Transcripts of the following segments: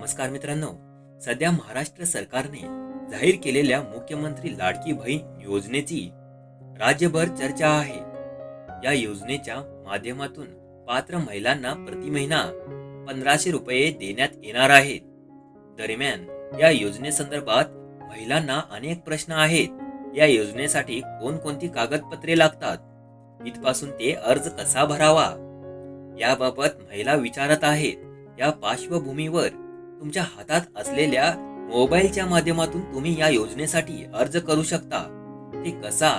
नमस्कार मित्रांनो. सध्या महाराष्ट्र सरकारने जाहीर केलेल्या मुख्यमंत्री लाडकी बहीण योजनेची राज्यभर चर्चा आहे. या योजनेच्या माध्यमातून पात्र महिलांना प्रति महिना पंधराशे रुपये देण्यात येणार आहेत. दरम्यान या योजनेसंदर्भात महिलांना अनेक प्रश्न आहेत. या योजनेसाठी कोणकोणती कागदपत्रे लागतात? इथपासून ते अर्ज कसा भरावा? याबाबत महिला विचारत आहेत. या पार्श्वभूमीवर तुमच्या हातात असलेल्या मोबाईलच्या माध्यमातून तुम्ही या योजनेसाठी अर्ज करू शकता. ते कसा?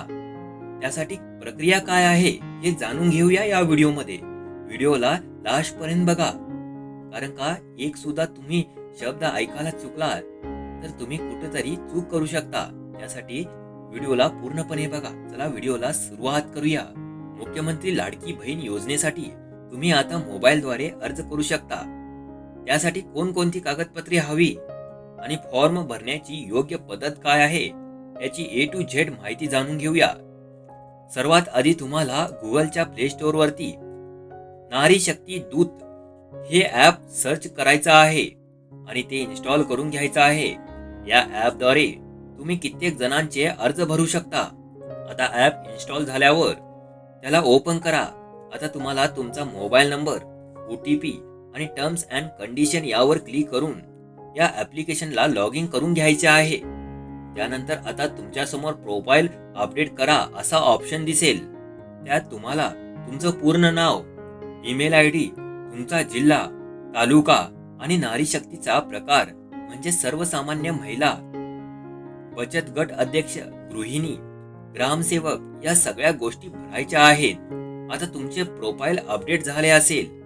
त्यासाठी प्रक्रिया काय आहे हे जाणून घेऊया या व्हिडिओमध्ये. व्हिडिओला लास्ट पर्यंत बघा. कारण का एक सुद्धा तुम्ही शब्द ऐकायला चुकला तर तुम्ही कुठेतरी चूक करू शकता. त्यासाठी व्हिडिओला पूर्णपणे बघा. चला व्हिडिओला सुरुवात करूया. मुख्यमंत्री लाडकी बहीण योजनेसाठी तुम्ही आता मोबाईलद्वारे अर्ज करू शकता. त्यासाठी कोणकोणती कागदपत्रे हवी आणि फॉर्म भरण्याची योग्य पद्धत काय आहे याची ए टू झेड माहिती जाणून घेऊया. सर्वात आधी तुम्हाला गुगलच्या प्ले स्टोअरवरती नारी शक्ती दूत हे ॲप सर्च करायचं आहे आणि ते इन्स्टॉल करून घ्यायचं आहे. या ॲपद्वारे तुम्ही कित्येक जणांचे अर्ज भरू शकता. आता ॲप इन्स्टॉल झाल्यावर त्याला ओपन करा. आता तुम्हाला तुमचा mobile number O T P आणि टर्म्स अँड कंडिशन यावर क्लिक करून या ॲप्लिकेशनला लॉग इन करून घ्यायचे आहे. त्यानंतर आता तुमच्यासमोर प्रोफाईल अपडेट करा असा ऑप्शन दिसेल. त्यात तुम्हाला तुमचं पूर्ण नाव ईमेल आय डी तुमचा जिल्हा तालुका आणि नारी शक्तीचा प्रकार म्हणजे सर्वसामान्य महिला बचत गट अध्यक्ष गृहिणी ग्रामसेवक या सगळ्या गोष्टी भरायच्या आहेत. आता तुमचे प्रोफाईल अपडेट झाले असेल.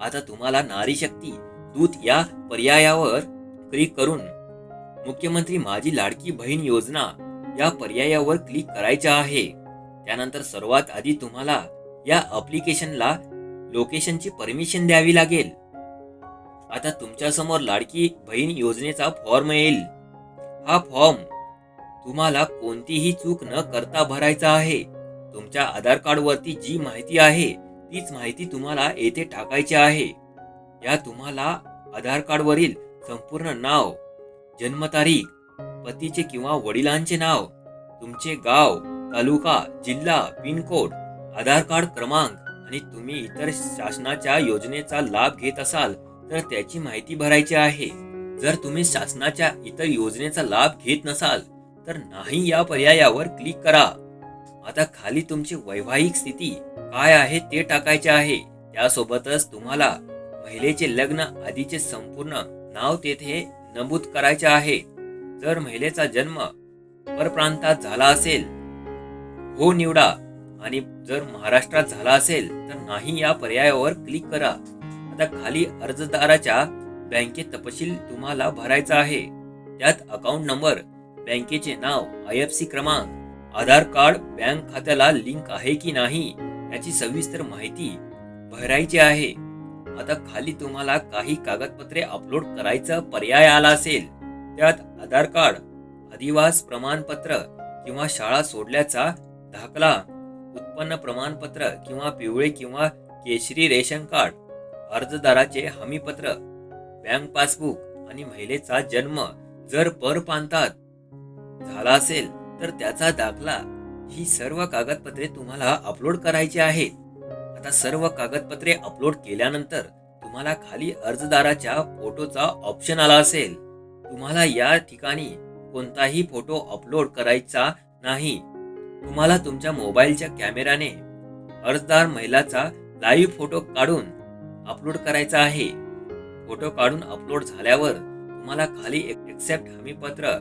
आता तुम्हाला नारी शक्ती दूत या पर्यायावर क्लिक करून मुख्यमंत्री माझी लाडकी बहीण योजना या पर्यायावर क्लिक करायचे आहे. त्यानंतर सर्वात आधी तुम्हाला या अप्लिकेशनला लोकेशनची परमिशन द्यावी लागेल. आता तुमच्यासमोर लाडकी बहीण योजनेचा फॉर्म येईल. हा फॉर्म तुम्हाला कोणतीही चूक न करता भरायचा आहे. तुमच्या आधार कार्ड वरती जी माहिती आहे तीच माहिती तुम्हाला येथे टाकायची आहे. या तुम्हाला आधार कार्डवरील संपूर्ण नाव जन्मतारीख पतीचे किंवा वडिलांचे नाव तुमचे गाव तालुका जिल्हा पिनकोड आधार कार्ड क्रमांक आणि तुम्ही इतर शासनाच्या योजनेचा लाभ घेत असाल तर त्याची माहिती भरायची आहे. जर तुम्ही शासनाच्या इतर योजनेचा लाभ घेत नसाल तर नाही या पर्यायावर क्लिक करा. आता खाली तुमची वैवाहिक स्थिती काय आहे ते टाकायचे आहे. त्यासोबतच तुम्हाला महिलेचे लग्न आधीचे संपूर्ण नाव तेथे नमूद करायचे आहे. जर महिलेचा जन्म परप्रांतात झाला असेल हो निवडा. आणि जर महाराष्ट्रात झाला असेल तर नाही या पर्यायावर क्लिक करा. आता खाली अर्जदाराच्या बँकेत तपशील तुम्हाला भरायचा आहे. त्यात अकाउंट नंबर बँकेचे नाव आय एफ सी क्रमांक आधार कार्ड बँक खात्याला लिंक आहे की नाही याची सविस्तर माहिती भरायची आहे. आता खाली तुम्हाला काही कागदपत्रे अपलोड करायचा पर्याय आला असेल. त्यात आधार कार्ड अधिवास प्रमाणपत्र किंवा शाळा सोडल्याचा दाखला उत्पन्न प्रमाणपत्र किंवा पिवळे किंवा केशरी रेशन कार्ड अर्जदाराचे हमीपत्र बँक पासबुक आणि महिलेचा जन्म जर परप्रांतात झाला असेल तर त्याचा दाखला ही सर्व कागदपत्रे तुम्हाला अपलोड करायची आहेत. आता सर्व कागदपत्रे अपलोड केल्यानंतर तुम्हाला खाली अर्जदाराच्या फोटोचा ऑप्शन आला असेल. तुम्हाला या ठिकाणी कोणताही फोटो अपलोड करायचा नाही. तुम्हाला तुमच्या मोबाईलच्या कॅमेराने अर्जदार महिलाचा लाईव्ह फोटो काढून अपलोड करायचा आहे. फोटो काढून अपलोड झाल्यावर तुम्हाला खाली एक्सेप्ट हमीपत्र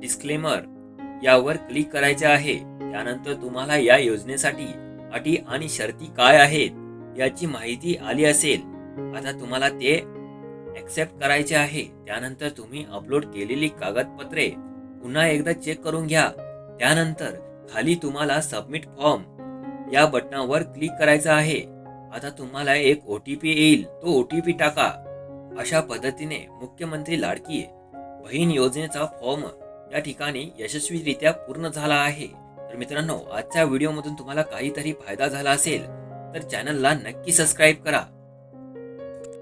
डिस्क्लेमर यावर क्लिक करायचे आहे. त्यानंतर तुम्हाला या योजनेसाठी अटी आणि शर्ती काय आहेत याची माहिती आली असेल. आता तुम्हाला ते ॲक्सेप्ट करायचे आहे. त्यानंतर तुम्ही अपलोड केलेली कागदपत्रे पुन्हा एकदा चेक करून घ्या. त्यानंतर खाली तुम्हाला सबमिट फॉर्म या बटनावर क्लिक करायचं आहे. आता तुम्हाला एक ओ टी पी येईल. तो ओ टी पी टाका. अशा पद्धतीने मुख्यमंत्री लाडकी बहीण योजनेचा फॉर्म या ठिकाणी यशस्वीरित्या पूर्ण झाला आहे. तर मित्रांनो आजच्या व्हिडिओमधून तुम्हाला काहीतरी फायदा झाला असेल तर चॅनलला नक्की सबस्क्राईब करा.